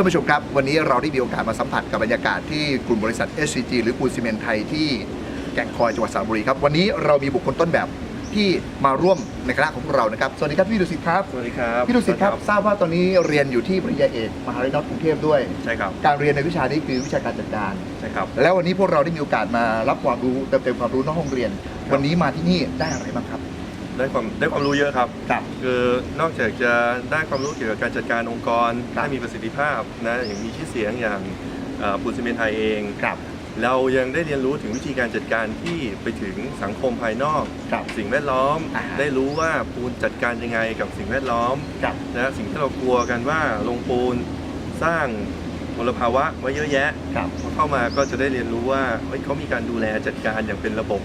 ท่านผู้ชมครับ วันนี้เราได้มีโอกาสมาสัมผัสกับบรรยากาศที่กลุ่มบริษัท SCG หรือปูนซีเมนต์ไทยที่แก่งคอยจังหวัดสระบุรีครับ วันนี้เรามีบุคคลต้นแบบที่มาร่วมในคณะของพวกเรานะครับ สวัสดีครับพี่ดุสิตครับ สวัสดีครับพี่ดุสิตครับทราบว่าตอนนี้เรียนอยู่ที่ปริญญาเอกมหาวิทยาลัยกรุงเทพด้วย ใช่ครับ การเรียนในวิชานี้คือวิชาการจัดการ ใช่ครับ แล้ววันนี้พวกเราได้มีโอกาสมารับความรู้เติมเต็มความรู้นอกห้องเรียน วันนี้มาที่นี่ได้อะไรบ้างครับ ได้ความได้ความรู้เยอะครับ ครับ คือนอกจากจะได้ความรู้เกี่ยวกับการจัดการองค์กรครับให้มีประสิทธิภาพนะอย่างมีชื่อเสียงอย่างเอ่อปูนซีเมนต์ไทยเองครับเรายังได้เรียนรู้ถึงวิธีการจัดการที่ไปถึงสังคมภายนอกครับสิ่งแวดล้อมอ่าได้รู้ว่าปูนจัดการยังไงกับสิ่งแวดล้อมครับนะสิ่งที่เรากลัวกันว่าลงปูนสร้างมลภาวะไว้เยอะแยะครับพอเข้ามาก็จะได้เรียนรู้ว่าเฮ้ยเขามีการดูแลจัดการอย่างเป็นระบบ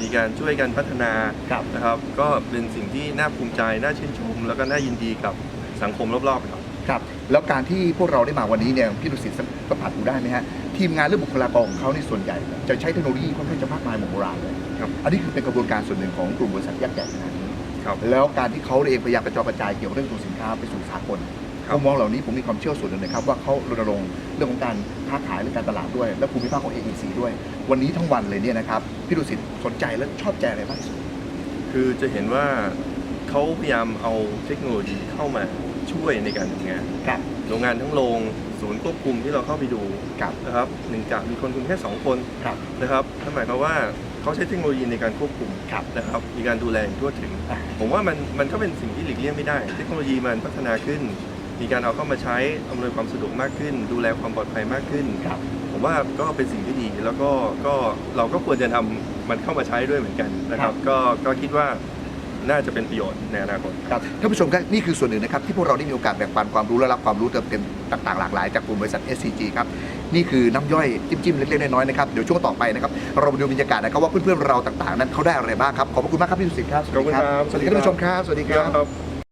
มีการช่วยกันพัฒนาครับนะครับ ก็เป็นสิ่งที่น่าภูมิใจน่าชื่นชม แล้วก็น่ายินดีกับสังคมรอบๆครับ ครับ แล้วการที่พวกเราได้มาวันนี้เนี่ยพี่ดุสิตสัมผัสดูได้ไหมฮะทีมงานหรือบุคลากรของเขาในส่วนใหญ่ จะใช้เทคโนโลยีค่อนข้างจะมากมายมโหฬารเลยครับ อันนี้คือเป็นกระบวนการส่วนหนึ่งของกลุ่มบริษัทยักษ์ใหญ่ขนาดนี้ครับแล้วการที่เขาเองพยายามกระจายกระจายเกี่ยวกับเรื่องตัวสินค้าไปสู่สากล ครับมุมมองเหล่านี้ผมมีความเชื่อส่วนหนึ่งนะครับว่าเขารณรงค์เรื่องของการค้าขายเรื่องการตลาดด้วย และภูมิภาคของ AEC ด้วย วันนี้ทั้งวันเลยเนี่ยนะครับพี่ดุสิตสนใจและชอบใจอะไรมากที่สุดคือจะเห็นว่าเขาพยายามเอาเทคโนโลยีเข้ามาช่วยในการทำงาน ครับ โรงงานทั้งโรงศูนย์ควบคุมที่เราเข้าไปดูครับ นะครับหนึ่งกะมีคนคุมแค่สองคนครับนะครับนั่นหมายความว่าเขาใช้เทคโนโลยีในการควบคุมครับ นะครับมีการดูแลอย่างทั่วถึง อะ ผมว่ามันมันก็เป็นสิ่งที่หลีกเลี่ยงไม่ได้ เทคโนโลยีมันพัฒนาขึ้น มีการเอาเข้ามาใช้อำนวยความสะดวกมากขึ้น ดูแลความปลอดภัยมากขึ้น ครับ ผมว่าก็เป็นสิ่งที่ดีแล้วก็ก็เราก็ควรจะนำมันเข้ามาใช้ด้วยเหมือนกันนะครับ ก็ก็คิดว่าน่าจะเป็นประโยชน์ในอนาคต ครับท่านผู้ชมครับนี่คือส่วนหนึ่งนะครับ ที่พวกเราได้มีโอกาสแบ่งปันความรู้และรับความรู้เติมเต็มต่างๆหลากหลายจากกลุ่มบริษัท SCG ครับ นี่คือน้ำย่อยจิ้มๆเล็กๆน้อยๆนะครับ เดี๋ยวช่วงต่อไปนะครับ เรามาดูบรรยากาศนะครับว่าเพื่อนๆเราต่างๆ นั้นเขาได้อะไรบ้างครับ ขอบพระคุณมากครับพี่สุสิทธิ์ครับขอบคุณครับ สวัสดีครับท่านผู้ชมครับ สวัสดีครับ ครับ